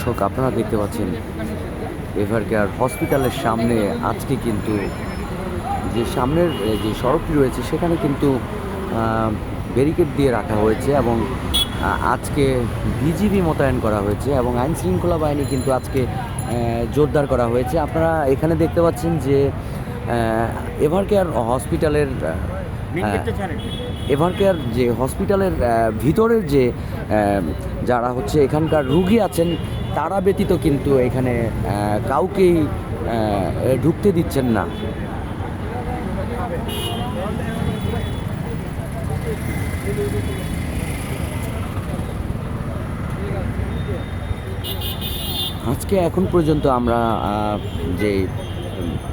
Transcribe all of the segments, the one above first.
দর্শক, আপনারা দেখতে পাচ্ছেন এভার কেয়ার হসপিটালের সামনে আজকে কিন্তু যে সামনের যে সড়কটি রয়েছে, সেখানে কিন্তু ব্যারিকেড দিয়ে রাখা হয়েছে এবং আজকে বিজিবি মোতায়েন করা হয়েছে এবং আইন শৃঙ্খলা বাহিনী কিন্তু আজকে জোরদার করা হয়েছে। আপনারা এখানে দেখতে পাচ্ছেন যে এভার কেয়ার হসপিটালের আহ, এভার কেয়ার যে হসপিটালের ভিতরের যে যারা হচ্ছে এখানকার রুগী আছেন তারা ব্যতীত কিন্তু এখানে কাউকেই ঢুকতে দিচ্ছেন না। আজকে এখন পর্যন্ত আমরা যে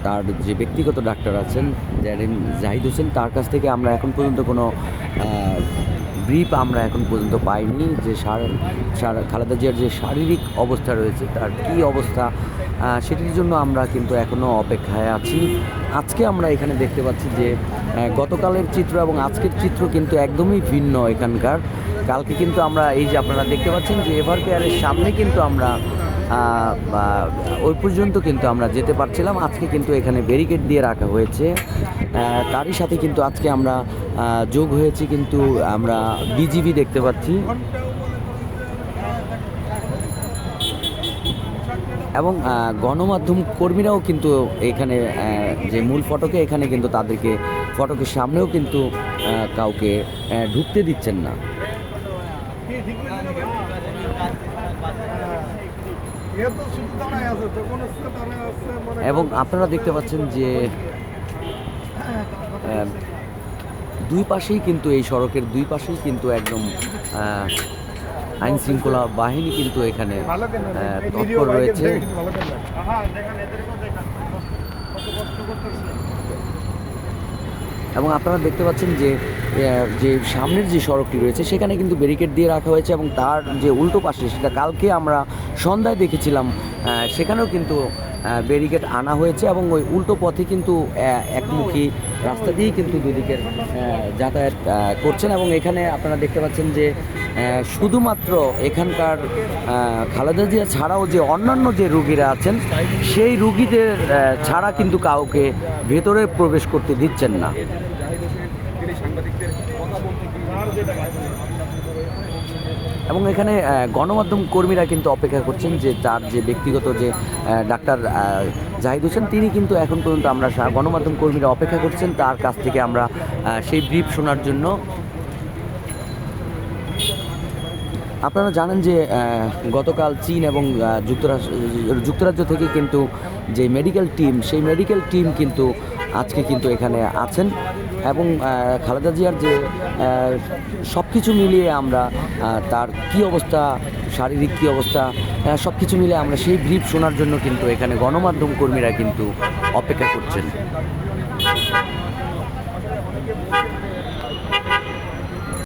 তার যে ব্যক্তিগত ডাক্তার আছেন জারিন জাহিদ হোসেন, তার কাছ থেকে আমরা এখন পর্যন্ত কোনো ব্রিফ আমরা এখন পর্যন্ত পাইনি। যে সার- খালেদা জিয়ার যে শারীরিক অবস্থা রয়েছে, তার কী অবস্থা সেটির জন্য আমরা কিন্তু এখনও অপেক্ষায় আছি। আজকে আমরা এখানে দেখতে পাচ্ছি যে গতকালের চিত্র এবং আজকের চিত্র কিন্তু একদমই ভিন্ন এখানকার। কালকে কিন্তু আমরা এই যে আপনারা দেখতে পাচ্ছেন যে, এভার কেয়ারের সামনে কিন্তু আমরা ওই পর্যন্ত কিন্তু আমরা যেতে পারছিলাম। আজকে কিন্তু এখানে ব্যারিকেড দিয়ে রাখা হয়েছে। তারই সাথে কিন্তু আজকে আমরা যোগ হয়েছি কিন্তু আমরা বিজিবি দেখতে পাচ্ছি। এবং গণমাধ্যম কর্মীরাও কিন্তু এখানে যে মূল ফটকে, এখানে কিন্তু তাদেরকে, ফটকের সামনেও কিন্তু কাউকে ঢুকতে দিচ্ছেন না। এবং আপনারা দেখতে পাচ্ছেন যে দুই পাশেই কিন্তু এই সড়কের দুই পাশেই কিন্তু একদম আইন শৃঙ্খলা বাহিনী কিন্তু এখানে তৎপর রয়েছে। এবং আপনারা দেখতে পাচ্ছেন যে যে সামনের যে সড়কটি রয়েছে সেখানে কিন্তু ব্যারিকেড দিয়ে রাখা হয়েছে এবং তার যে উল্টো পাশে সেটা কালকে আমরা সন্ধ্যায় দেখেছিলাম সেখানেও কিন্তু ব্যারিকেড আনা হয়েছে এবং ওই উল্টো পথে কিন্তু একমুখী রাস্তা দিয়েই কিন্তু দুদিকের যাতায়াত করছেন এবং এখানে আপনারা দেখতে পাচ্ছেন যে শুধুমাত্র এখানকার খালেদা জিয়া ছাড়াও যে অন্যান্য যে রুগীরা আছেন, সেই রুগীদের ছাড়া কিন্তু কাউকে ভেতরে প্রবেশ করতে দিচ্ছেন না। এবং এখানে গণমাধ্যম কর্মীরা কিন্তু অপেক্ষা করছেন যে তার যে ব্যক্তিগত যে ডাক্তার জাহিদ হোসেন, তিনি কিন্তু এখন পর্যন্ত আমরা গণমাধ্যম কর্মীরা অপেক্ষা করছেন। তার কাছ থেকে আমরা সেই ব্রিফ শোনার জন্য। আপনারা জানেন যে গতকাল চীন এবং যুক্তরাষ্ট্র, যুক্তরাজ্য থেকে কিন্তু যে মেডিকেল টিম সেই মেডিকেল টিম কিন্তু আজকে কিন্তু এখানে আছেন। এবং খালেদা জিয়ার যে সব কিছু মিলিয়ে আমরা তার কি অবস্থা, শারীরিক কী অবস্থা সব কিছু মিলে আমরা সেই ব্রিফ শোনার জন্য কিন্তু এখানে গণমাধ্যম কর্মীরা কিন্তু অপেক্ষা করছেন।